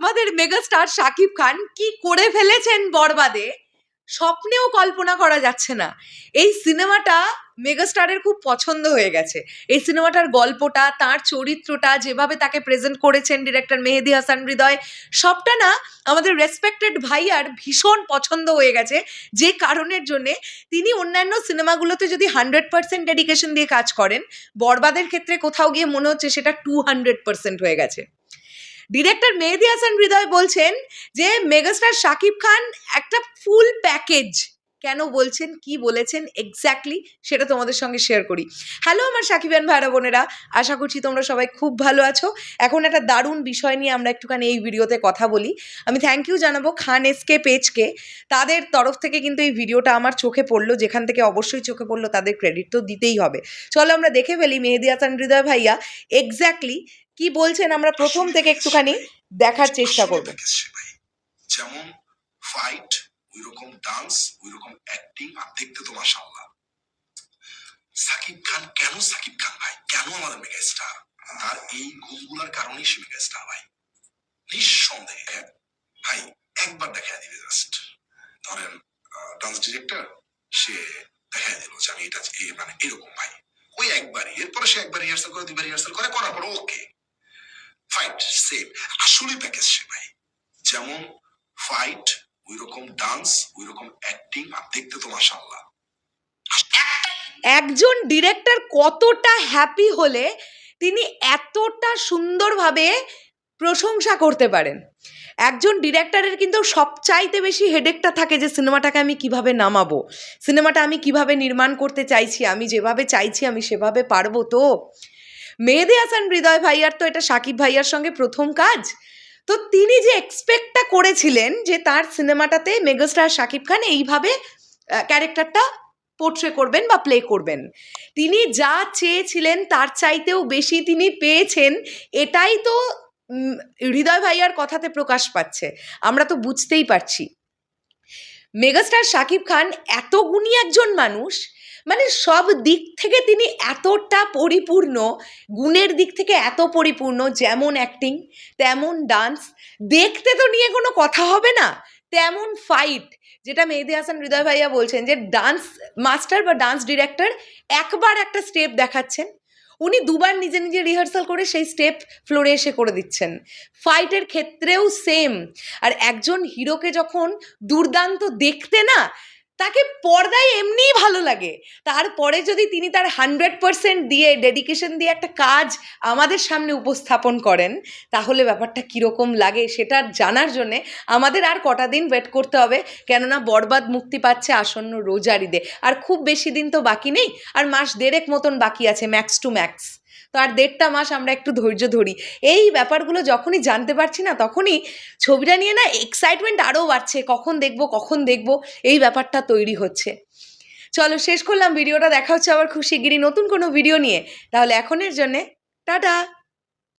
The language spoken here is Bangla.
আমাদের মেগাস্টার শাকিব খান কি করে ফেলেছেন বরবাদে, স্বপ্নেও কল্পনা করা যাচ্ছে না। এই সিনেমাটা মেগাস্টারের খুব পছন্দ হয়ে গেছে। এই সিনেমাটার গল্পটা, তার চরিত্রটা, যেভাবে তাকে প্রেজেন্ট করেছেন ডিরেক্টর মেহেদি হাসান হৃদয়, সবটা না আমাদের রেসপেক্টেড ভাইয়ার ভীষণ পছন্দ হয়ে গেছে। যে কারণের জন্যে তিনি অন্যান্য সিনেমাগুলোতে যদি হান্ড্রেড পার্সেন্ট ডেডিকেশন দিয়ে কাজ করেন, বরবাদের ক্ষেত্রে কোথাও গিয়ে মনে হচ্ছে সেটা টু হান্ড্রেড পার্সেন্ট হয়ে গেছে। ডিরেক্টর মেহেদি হাসান হৃদয় বলছেন যে, মেগাস্টার শাকিব খান একটা ফুল প্যাকেজ। কেন বলছেন? কি বলেছেন? এক্স্যাক্টলি সেটা তোমাদের সঙ্গে শেয়ার করি। হ্যালো আমার সাকিবান ভাইরা বোনেরা, আশা করছি তোমরা সবাই খুব ভালো আছো। এখন একটা দারুণ বিষয় নিয়ে আমরা একটুখানি এই ভিডিওতে কথা বলি। আমি থ্যাংক ইউ জানাব খান এসকে পেজকে তাদের তরফ থেকে কিন্তু এই ভিডিওটা আমার চোখে পড়ল। যেখান থেকে অবশ্যই চোখে পড়ল, তাদের ক্রেডিট তো দিতেই হবে। চলো আমরা দেখে ফেলি মেহেদি হাসান হৃদয় ভাইয়া। এক্স্যাক্টলি কি বলছেন আমরা প্রথম থেকে একটুখানি দেখার চেষ্টা করব। যেমন ফাইট ওই রকম ডান্স ওই রকম অ্যাক্টিং আর দেখতে তো মাশাআল্লাহ। সাকিব খান কেন সাকিব খান ভাই? কেন আমাদের মেগা স্টার তার এই গুণগুলোর কারণেই সে মেগা স্টার ভাই। নিঃসন্দেহে ভাই, একবার দেখা দিবে জাস্ট ধরেন ডান্স ডিরেক্টর সে দেখা দিল যে আমি এটা মানে এরকম ভাই। ওই একবারই, এরপরে সে একবার রিহার্সাল করে, দুইবার রিহার্সাল করে, করার পর ওকে ফাইট সেম আসলে প্যাকেজ সে ভাই। যেমন ফাইট ওই রকম ডান্স ওই রকম অ্যাক্টিং আর দেখতে তো মাশাআল্লাহ। একজন ডিরেক্টর কতটা হ্যাপি হলে তিনি এতটা সুন্দরভাবে প্রশংসা করতে পারেন। একজন ডিরেক্টরের কিন্তু সবচাইতে বেশি হেডেকটা থাকে যে সিনেমাটাকে আমি কীভাবে নামাবো? সিনেমাটা আমি কীভাবে নির্মাণ করতে চাইছি? আমি যেভাবে চাইছি আমি সেভাবে পারব তো? মেহেদি হাসান, হৃদয় ভাইয়ার তো এটা সাকিব ভাইয়ার সঙ্গে প্রথম কাজ। তো তিনি যে এক্সপেক্টটা করেছিলেন যে তার সিনেমাটাতে মেগাস্টার সাকিব খান এইভাবে ক্যারেক্টারটা পোর্ট্রে করবেন বা প্লে করবেন। তিনি যা চেয়েছিলেন তার চাইতেও বেশি তিনি পেয়েছেন, এটাই তো হৃদয় ভাইয়ার কথাতে প্রকাশ পাচ্ছে। আমরা তো বুঝতেই পারছি। মেগাস্টার শাকিব খান এত গুণী একজন মানুষ মানে সব দিক থেকে তিনি এতটা পরিপূর্ণ, গুণের দিক থেকে এত পরিপূর্ণ যেমন অ্যাক্টিং তেমন ডান্স দেখতে তো নিয়ে কোনো কথা হবে না, তেমন ফাইট যেটা মেহেদি হাসান হৃদয় ভাইয়া বলছেন যে ডান্স মাস্টার বা ডান্স ডিরেক্টর একবার একটা স্টেপ দেখাচ্ছেন, উনি দুবার নিজে নিজে রিহার্সাল করে সেই স্টেপ ফ্লোরে এসে করে দিচ্ছেন। ফাইটের ক্ষেত্রেও সেম আর একজন হিরোকে যখন দুর্দান্ত দেখতে না তাকে পর্দায় এমনিই ভালো লাগে। তারপরে যদি তিনি তার হান্ড্রেড পারসেন্ট দিয়ে ডেডিকেশন দিয়ে একটা কাজ আমাদের সামনে উপস্থাপন করেন, তাহলে ব্যাপারটা কীরকম লাগে সেটা জানার জন্যে আমাদের আর কটা দিন ওয়েট করতে হবে। কেননা বরবাদ মুক্তি পাচ্ছে আসন্ন রোজার ঈদে। আর খুব বেশি দিন তো বাকি নেই, আর মাস দেড়েক মতন বাকি আছে ম্যাক্স টু ম্যাক্স তো আর দেড়টা মাস আমরা একটু ধৈর্য ধরি। এই ব্যাপারগুলো যখনই জানতে পারছি না, তখনই ছবিটা নিয়ে না এক্সাইটমেন্ট আরও বাড়ছে। কখন দেখব কখন দেখব, এই ব্যাপারটা তৈরি হচ্ছে। চলো শেষ করলাম, ভিডিওটা দেখা হচ্ছে আবার খুব শিগগিরই নতুন কোনো ভিডিও নিয়ে। তাহলে এখনের জন্যে টাটা!